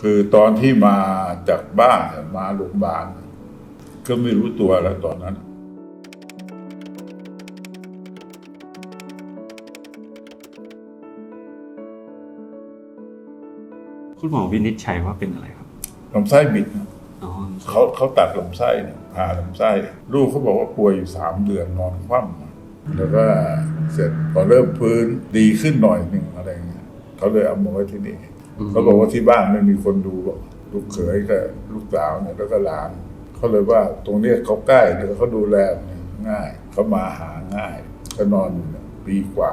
คือตอนที่มาจากบ้านเนี่ยมาโรงพยาบาลก็ไม่รู้ตัวแล้วตอนนั้น คุณหมอวินิจฉัยว่าเป็นอะไรครับลำไส้บิดนะอ๋อเขาเขาตัดลำไส้เนี่ยผ่าลำไส้ ลูกเขาบอกว่าป่วยอยู่สามเดือนนอนคว่ำแล้วก็เสร็จพอเริ่มพื้นดีขึ้นหน่อยหนึ่งอะไรเงี้ยเขาเลยเอามาไว้ที่นี่ เขาบอกว่าที่บ้านไม่มีคนดูหรอกลูกเขยกับลูกสาวเนี่ยแล้วก็หลานเขาเลยว่าตรงเนี้ยเขาใกล้เดี๋ยวเขาดูแลง่ายเขามาหาง่ายก็นอนอยู่เนี่ยปีกว่า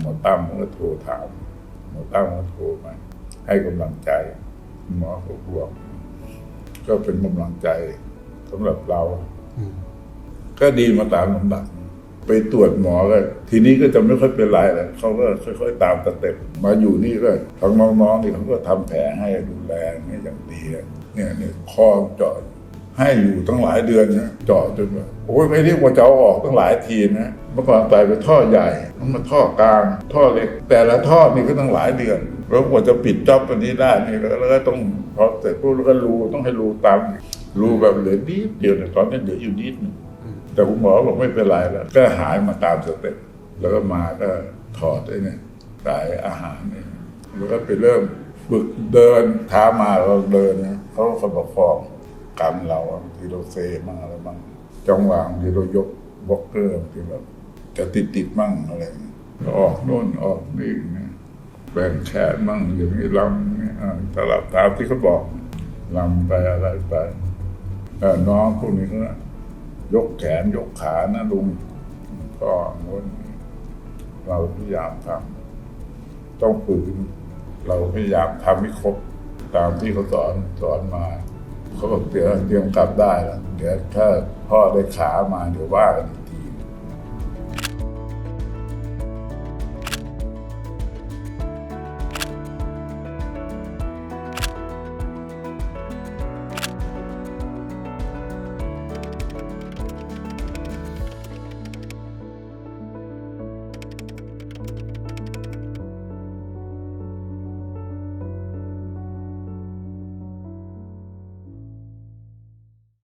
หมอตั้มก็โทรถามหมอตั้มก็โทรมาให้กำลังใจหมอเขาบวกก็เป็นกำลังใจสำหรับเราอืมก็ดีมาตามลำดับ ไปตรวจหมอก็ทีนี้ก็จะไม่ค่อยเป็นไรแล้วเขาก็ค่อยๆตามสเต็ปมาอยู่นี่ก็ทางน้องๆนี่เขาก็ทำแผลให้ดูแลให้อย่างดีเนี่ยเนี่ยคอเจาะให้อยู่ตั้งหลายเดือนนะเจาะจนแบบโอ้ยไม่เรียกว่าจะเอาออกตั้งหลายทีนะเมื่อก่อนใส่ไปท่อใหญ่ต้องมาท่อกลาง ท่อเล็ก แต่ละท่อนี่ก็ตั้งหลายเดือนแล้วกว่าจะปิดจ็อบอันนี้ได้นี่แล้วแล้วก็ต้องพอเสร็จปุ๊บแล้วก็รูต้องให้รูตามรูแบบเหลือนิดเดียวเนี่ยตอนนี้เหลืออยู่นิดนึง แต่คุณหมอบอกไม่เป็นไรแล้ว ก็หายมาตามสเต็ปแล้วก็มาก็ถอดไอ้เนี่ยสายอาหารเนี่ยแล้วก็ไปเริ่มฝึกเดินท้ามาเราเดินนะเขาก็ประคองกำเราอะที่เราเซมั่งอะไรมั่งจังหวะที่เรายกบล็อกเกอร์ที่แบบจะติดติดมั่งอะไรออกโน่นออกนี่เนี่ยแบ่งแขนมั่งอย่างนี้ลำนี่ตลับตามที่เขาบอกลำไปอะไรไปน้องพวกนี้ก็ ยกแขนยกขานะลุงก็งน้นเราพยายามทำต้องฝืนเราพยายามทำให้ครบตามที่เขาสอนสอนมาเขาบอกเดี๋ยวเตรียมกลับได้แล้วเดี๋ยวถ้าพ่อได้ขามาเดี๋ยวว่ากัน